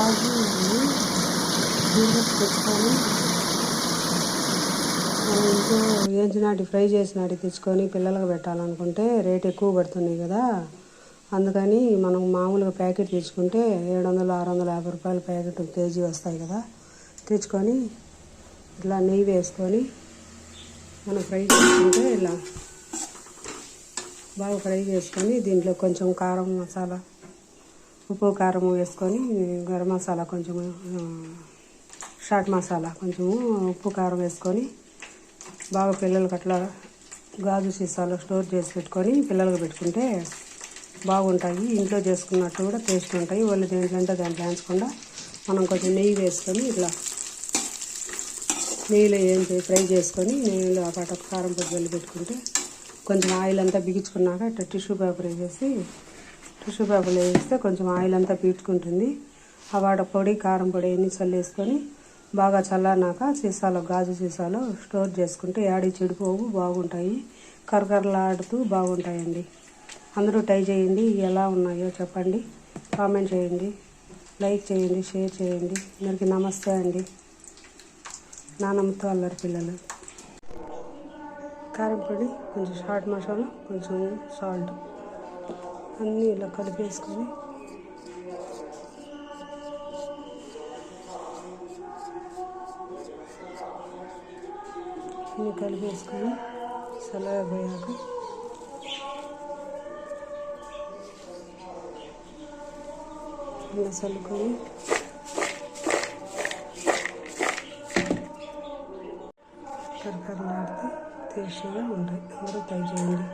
కాజు తెచ్చుకొని మనం ఇంట్లో వేయించినాటి ఫ్రై చేసినాటి తెచ్చుకొని పిల్లలకు పెట్టాలనుకుంటే రేట్ ఎక్కువ పడుతున్నాయి కదా. అందుకని మనం మామూలుగా ప్యాకెట్ తెచ్చుకుంటే ఏడు వందలు ఆరు వందల యాభై రూపాయల ప్యాకెట్ కేజీ వస్తాయి కదా. తెచ్చుకొని ఇట్లా నెయ్యి వేసుకొని మనం ఫ్రై చేసుకుంటే ఇలా బాగా ఫ్రై చేసుకొని దీంట్లో కొంచెం కారం మసాలా ఉప్పు కారం వేసుకొని గరం మసాలా కొంచెం షాట్ మసాలా కొంచెము ఉప్పు కారం వేసుకొని బాగా పిల్లలకి అట్లా గాజు సీసాలో స్టోర్ చేసి పెట్టుకొని పిల్లలకు పెట్టుకుంటే బాగుంటాయి. ఇంట్లో చేసుకున్నట్టు కూడా టేస్ట్ ఉంటాయి. వాళ్ళు దేంట్లో దాంట్లో వేయించకుండా మనం కొంచెం నెయ్యి వేసుకొని ఇట్లా నెయ్యిలో ఏం ఫ్రై చేసుకొని నెయ్యిలో ఆ పాట కారం పొడి పెట్టుకుంటే కొంచెం ఆయిల్ అంతా బిగించుకున్నాక ఇట్లా టిష్యూ పేపర్ వేసేసి టిష్యూ పేపర్లో వేస్తే కొంచెం ఆయిల్ అంతా పీల్చుకుంటుంది. ఆ వాట పొడి కారం పొడి అన్ని చల్లేసుకొని బాగా చల్లారినాక సీసాలో గాజు సీసాలో స్టోర్ చేసుకుంటే యాడి చెడిపోవు బాగుంటాయి. కరకరలాడుతూ బాగుంటాయండి. అందరూ ట్రై చేయండి ఎలా ఉన్నాయో చెప్పండి. కామెంట్ చేయండి. లైక్ చేయండి షేర్ చేయండి. అందరికీ నమస్తే అండి. నానమ్మతో అల్లరి పిల్లలు. కారం పొడి కొంచెం షార్ట్ మసాలా కొంచెం సాల్ట్. అన్నీ ఇలా కలిపేసుకొని. అన్నీ కలిపేసుకొని చల్లగా ఇలా చల్లుకొని. కరకరలాడితే టేస్టీగా ఉంటాయి. అందరూ ట్రై చేయండి.